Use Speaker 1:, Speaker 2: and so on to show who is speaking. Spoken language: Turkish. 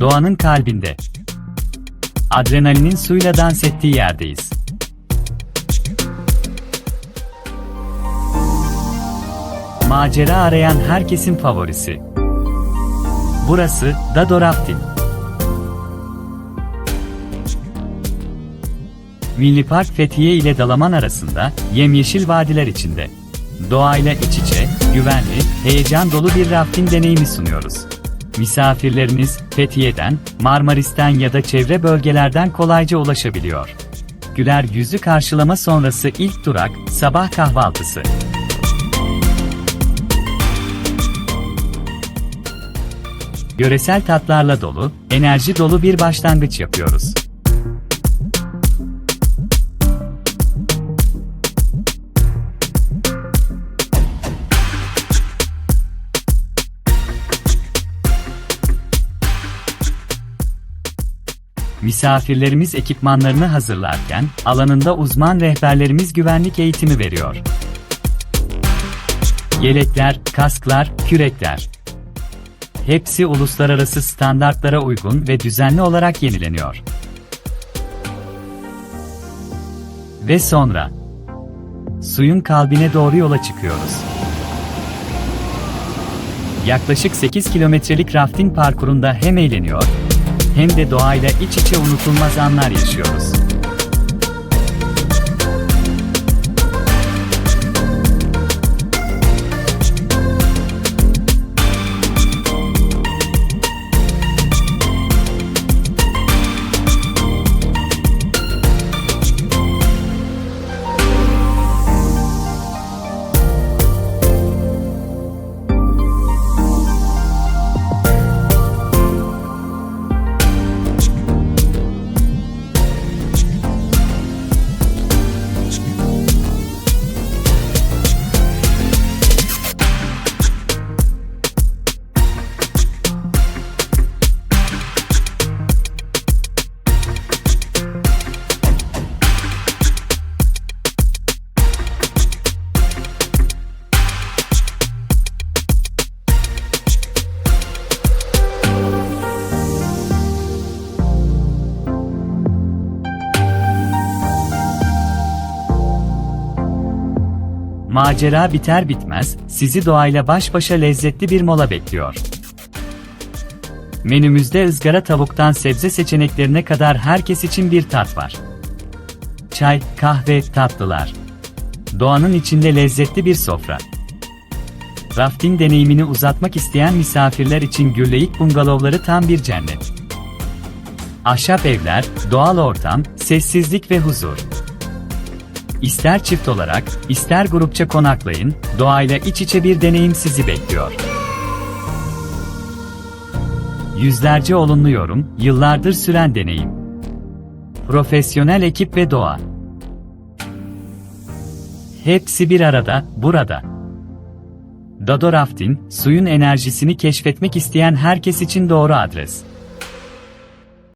Speaker 1: doğanın kalbinde. Adrenalinin suyla dans ettiği yerdeyiz. Macera arayan herkesin favorisi. Burası Dado Rafting. Milli Park Fethiye ile Dalaman arasında, yemyeşil vadiler içinde. Doğayla iç içe, güvenli, heyecan dolu bir rafting deneyimi sunuyoruz. Misafirleriniz Fethiye'den, Marmaris'ten ya da çevre bölgelerden kolayca ulaşabiliyor. Güler yüzlü karşılama sonrası ilk durak, sabah kahvaltısı. Yöresel tatlarla dolu, enerji dolu bir başlangıç yapıyoruz. Misafirlerimiz ekipmanlarını hazırlarken, alanında uzman rehberlerimiz güvenlik eğitimi veriyor. Yelekler, kasklar, kürekler. Hepsi uluslararası standartlara uygun ve düzenli olarak yenileniyor. Ve sonra suyun kalbine doğru yola çıkıyoruz. Yaklaşık 8 kilometrelik rafting parkurunda hem eğleniyor, hem de doğayla iç içe unutulmaz anlar yaşıyoruz. Macera biter bitmez, sizi doğayla baş başa lezzetli bir mola bekliyor. Menümüzde ızgara tavuktan sebze seçeneklerine kadar herkes için bir tat var. Çay, kahve, tatlılar. Doğanın içinde lezzetli bir sofra. Rafting deneyimini uzatmak isteyen misafirler için Gürleyik bungalovları tam bir cennet. Ahşap evler, doğal ortam, sessizlik ve huzur. İster çift olarak, ister grupça konaklayın, doğayla iç içe bir deneyim sizi bekliyor. Yüzlerce olumlu yorum, yıllardır süren deneyim. Profesyonel ekip ve doğa. Hepsi bir arada, burada. Dado Rafting, suyun enerjisini keşfetmek isteyen herkes için doğru adres.